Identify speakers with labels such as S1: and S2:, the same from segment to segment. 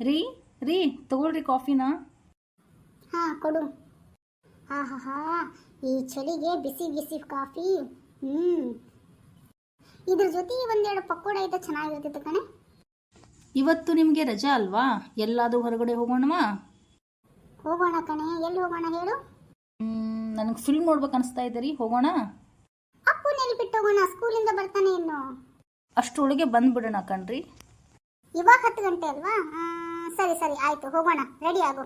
S1: ರೀ ರೀ ತಗೊಳ್ರಿ ಕಾಫಿನ.
S2: ಹಾ ಕೊಡು. ಹಾ ಹಾ ಹಾ ಈ ಚಳಿಗೆ ಬಿಸಿ ಬಿಸಿ ಕಾಫಿ. ಹ್ಮ್. ಇದ್ರ ಜೊತೆ ಒಂದೆರಡು ಪಕೋಡ ಇದ್ದ ಚೆನ್ನಾಗಿರ್ತಿತ್ತು ಕಣೆ.
S1: ಇವತ್ತು ನಿಮಗೆ ರಜಾ ಅಲ್ವಾ? ಎಲ್ಲಾದರೂ ಹೊರಗಡೆ ಹೋಗೋಣವಾ?
S2: ಹೋಗೋಣ ಕಣೆ. ಎಲ್ಲಿ ಹೋಗೋಣ ಹೇಳು?
S1: ನನಗೆ ಫಿಲ್ಮ್ ನೋಡ್ಬೇಕು ಅನಿಸ್ತಾ ಇದೆ ರೀ. ಹೋಗೋಣ?
S2: ಅಪ್ಪು ನೆಲ್ಲಿ ಬಿಟ್ಟು ಹೋಗೋಣ. ಸ್ಕೂಲಿಂದ ಬರ್ತಾನೆ ಇನ್ನು.
S1: ಅಷ್ಟರೊಳಗೆ ಬಂದ್ಬಿಡೋಣ ಕಣ್ರಿ.
S2: ಇವಾಗ ಹತ್ತು ಗಂಟೆ ಅಲ್ವಾ? ಆ, ಸರಿ ಸರಿ ಆಯಿತು ಹೋಗೋಣ. ರೆಡಿ ಆಗು.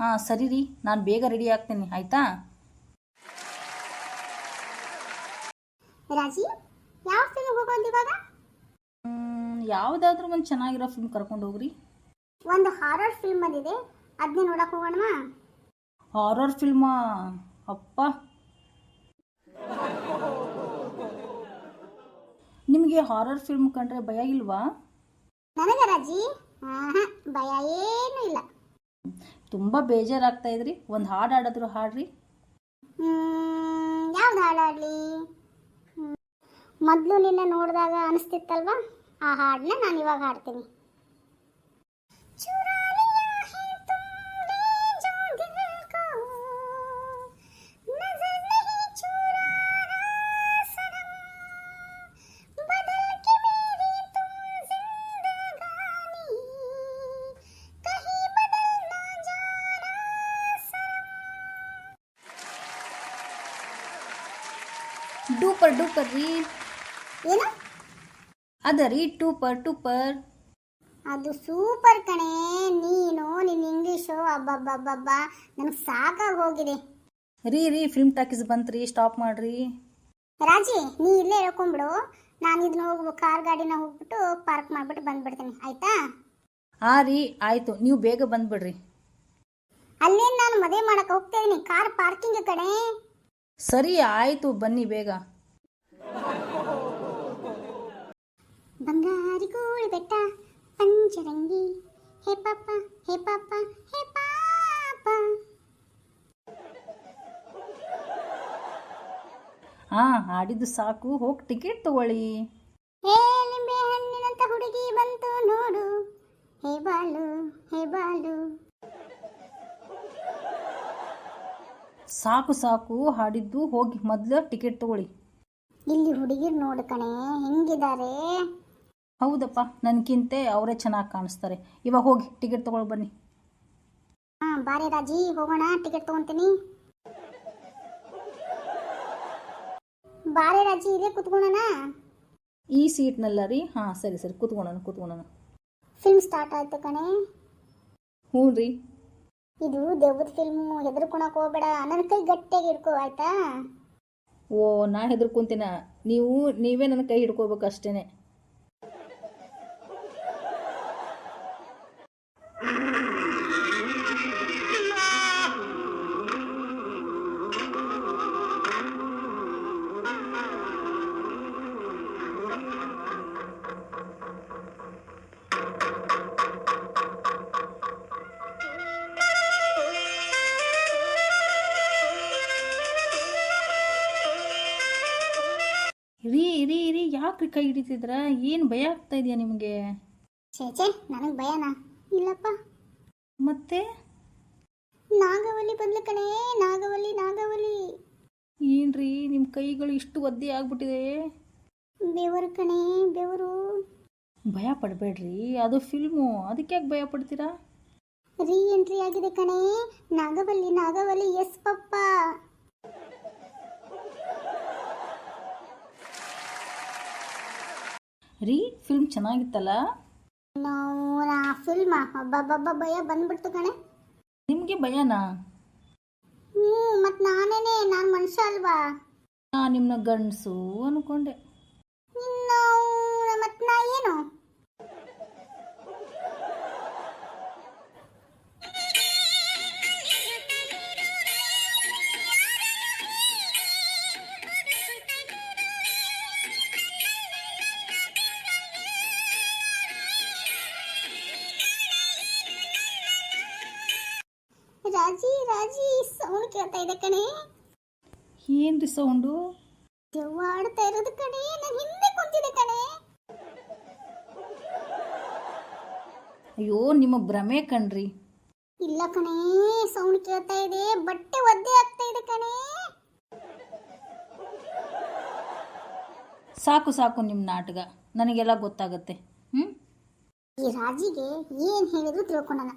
S1: ಹಾಂ ಸರಿ ರೀ. ನಾನು ಬೇಗ ರೆಡಿ ಆಗ್ತೀನಿ ಆಯಿತಾ?
S2: ರಾಜಿ ಯಾವ ಫಿಲ್ಮ್ ಹೋಗೋದು ಇವಾಗ?
S1: ಯಾವುದಾದ್ರೂ ಒಂದು ಚೆನ್ನಾಗಿರೋ ಫಿಲ್ಮ್ ಕರ್ಕೊಂಡು ಹೋಗ್ರಿ.
S2: ಒಂದು ಹಾರರ್ ಫಿಲ್ಮ್ ಬಂದಿದೆ ಅದನ್ನೇ ನೋಡಕ್ ಹೋಗೋಣವಾ
S1: ಹಾರರ್ ಫಿಲ್ಮಾ ಅಪ್ಪ. ನಿಮಗೆ ಹಾರರ್ ಫಿಲ್ಮ್ ಕಂಡ್ರೆ ಭಯ ಇಲ್ವಾ?
S2: ನನಗೆ ರಾಜಿ? ಭಯ ಏನೂ ಇಲ್ಲ.
S1: ತುಂಬ ಬೇಜಾರಾಗ್ತಾ ಇದ್ರಿ? ಒಂದು ಹಾಡು ಹಾಡಿದ್ರು ಹಾಡ್ರಿ.
S2: ಯಾವ್ದು ಹಾಡಾಡ್ಲಿ ಮೊದಲು ನಿನ್ನ ನೋಡಿದಾಗ ಅನಿಸ್ತಿತ್ತಲ್ವಾ? ಆ ಹಾಡನ್ನ ನಾನು ಇವಾಗ ಹಾಡ್ತೀನಿ.
S1: ಡೂಪರ್ ಡೂಪರ್ ರೀ.
S2: ಏನು?
S1: ಅದ ರೀ ಟೂಪರ್ ಟೂಪರ್
S2: ಅದು ಸೂಪರ್ ಕಣೆ ನೀನು ನಿನ್ನ ಇಂಗ್ಲೀಷು ಅಬ್ಬಬ್ಬಬ್ಬಬ್ಬ. ನನಗೆ ಸಾಕಾಗಿ ಹೋಗಿದೆ.
S1: ರೀ ರೀ ಫಿಲ್ಮ್ ಟಾಕೀಸ್ ಬಂತ್ರಿ ಸ್ಟಾಪ್ ಮಾಡ್ರಿ.
S2: ರಾಜಿ ನೀ ಇಲ್ಲೇ ಹೇಳ್ಕೊಂಬಿಡು. ನಾನು ಇದನ್ನ ಹೋಗ್ಬೇಕು ಕಾರ್ ಗಾಡಿನ ಹೋಗ್ಬಿಟ್ಟು ಪಾರ್ಕ್ ಮಾಡಿಬಿಟ್ಟು ಬಂದ್ಬಿಡ್ತೀನಿ ಆಯ್ತಾ?
S1: ಹಾಂ ರೀ ಆಯಿತು. ನೀವು ಬೇಗ ಬಂದ್ಬಿಡ್ರಿ.
S2: ಅಲ್ಲೇನು ನಾನು ಮದುವೆ ಮಾಡಕ್ಕೆ ಹೋಗ್ತಾ ಇದೀನಿ? ಕಾರ್ ಪಾರ್ಕಿಂಗ್ ಕಡೆ
S1: ಸರಿ ಆಯಿತು. ಬನ್ನಿ ಬೇಗ.
S2: ಬೆಟ್ಟ ಪಂಚರಂಗಿ ಹೇ ಪಾಪ ಹೇ ಪಾಪ ಹೇ ಪಾಪ.
S1: ಹಾಂ ಆಡಿದ್ದು ಸಾಕು. ಹೋಗಿ ಟಿಕೆಟ್ ತಗೊಳ್ಳಿ.
S2: ಹೇ ಲಿಂಬೆ ಹಣ್ಣಿನಂತ ಹುಡುಗಿ ಬಂತು ನೋಡು. ಹೇ ಬಾಳು ಹೇ ಬಾಳು
S1: ಸಾಕು ಸಾಕು. ಹಾಡಿದ್ದು ಹೋಗಿ ಮೊದಲು ಟಿಕೆಟ್ ತಗೊಳ್ಳಿ.
S2: ಇಲ್ಲಿ ಹುಡುಗಿರ್ ನೋಡು ಕಣೆ ಹೆಂಗಿದ್ದಾರೆ
S1: ಹೌದಪ್ಪ ನನಗಿಂತೆ ಅವರೇ ಚೆನ್ನಾಗಿ ಕಾಣಿಸ್ತಾರೆ. ಇವಾಗ ಹೋಗಿ ಟಿಕೆಟ್ ತಗೊಳ್ಳಿ ಬನ್ನಿ.
S2: ಹಾ ಬಾರೆ ರಾಜಿ ಹೋಗೋಣ ಟಿಕೆಟ್ ತಗೊಂತೀನಿ. ಬಾರೆ ರಾಜಿ ಇಲ್ಲೇ ಕುತ್ಕೊಳ್ಳೋಣ
S1: ಈ ಸೀಟ್ನಲ್ಲ ರೀ? ಹಾಂ ಸರಿ ಸರಿ ಕೂತ್ಕೊಳ್ಳೋಣ ಕೂತ್ಕೊಳ್ಳೋಣ
S2: ಫಿಲ್ಮ್ ಸ್ಟಾರ್ಟ್ ಆಯ್ತು ಕಣೆ.
S1: ಹ್ಞೂ ರೀ.
S2: ಇದು ದೇವ್ರ ಫಿಲ್ಮ್ ಹೆದರ್ಕೊಳಕ್ ಹೋಗ್ಬೇಡ. ನನ್ನ ಕೈ ಗಟ್ಟಿಯಾಗಿ ಹಿಡ್ಕೋ ಆಯ್ತಾ?
S1: ಓ ನಾ ಹೆದರ್ಕೊಂತೀನ? ನೀವು ನೀವೇ ನನ್ನ ಕೈ ಹಿಡ್ಕೋಬೇಕು ಅಷ್ಟೇ ರೀ ರೀ ಯಾಕೆ ಕೈ ಹಿಡಿತಿದ್ರ? ಏನು ಭಯ ಆಗ್ತಾ ಇದೆಯಾ ನಿಮಗೆ?
S2: ಛೇ ಛೇ ನನಗೆ ಭಯನಾ? ಇಲ್ಲಪ್ಪ.
S1: ಮತ್ತೆ?
S2: ನಾಗವಲ್ಲಿ ಬಂದ್ಲು ಕಣೇ ನಾಗವಲ್ಲಿ ನಾಗವಲ್ಲಿ.
S1: ಏನ್ರಿ ನಿಮ್ಮ ಕೈಗಳು ಇಷ್ಟು ಒದ್ದೆ ಆಗ್ಬಿಟ್ಟಿದೆ?
S2: ಬೆವರು ಕಣೇ ಬೆವರು.
S1: ಭಯ ಪಡಬೇಡ್ರಿ ಅದು ಫಿಲ್ಮು ಅದಕ್ಕೆ ಯಾಕೆ ಭಯ ಪಡ್ತೀರಾ?
S2: ರೀ ಎಂಟ್ರಿ ಆಗಿದೆ ಕಣೇ ನಾಗವಲ್ಲಿ ನಾಗವಲ್ಲಿ ಎಸ್ ಪಪ್ಪ.
S1: ರೀ ಫಿಲ್ಮ್ ಚೆನ್ನಾಗಿತ್ತಲ್ಲ?
S2: ನಾವು ಆ? ಫಿಲ್ಮ ಹಬ್ಬಬ್ಬಬ್ಬ ಭಯ ಬಂದ್ಬಿಡ್ತು ಕಣೆ.
S1: ನಿಮಗೆ ಭಯನಾ?
S2: ಹ್ಞೂ ಮತ್ತು ನಾನೇನೆ ನಾನು ಮನುಷ್ಯ ಅಲ್ವಾ?
S1: ನಾ ನಿಮ್ಮನ್ನ ಗಂಡಸು ಅನ್ಕೊಂಡೆ.
S2: ಇನ್ನು ಮತ್ತು ನಾ ಏನು? ರಾಜಿ ರಾಜಿ ಸೌಂಡ್ ಕೇಳ್ತಾ ಇದೆ ಕಣೆ.
S1: ಏನ್ರಿ ಸೌಂಡು
S2: ದೆವ್ವ ಆಡ್ತಾ ಇರೋದು ಕಣೆ ನಾನು ಹಿಂದೆ ಕುಂತಿದೆ ಕಣೆ.
S1: ಅಯ್ಯೋ ನಿಮ್ಮ ಭ್ರಮೆ ಕಣ್ರಿ.
S2: ಇಲ್ಲ ಕಣೇ ಸೌಂಡ್ ಕೇಳ್ತಾ ಇದೆ ಬಟ್ಟೆ ಒದ್ದೆ ಆಗ್ತಾ ಇದೆ ಕಣೇ.
S1: ಸಾಕು ಸಾಕು ನಿಮ್ಮ ನಾಟಕ ನನಗೆಲ್ಲ ಗೊತ್ತಾಗುತ್ತೆ. ಹ್ಞೂ
S2: ಈ ರಾಜಿಗೆ ಏನ್ ಹೇಳಿದ್ರು ತಿಳ್ಕೊಂಡನ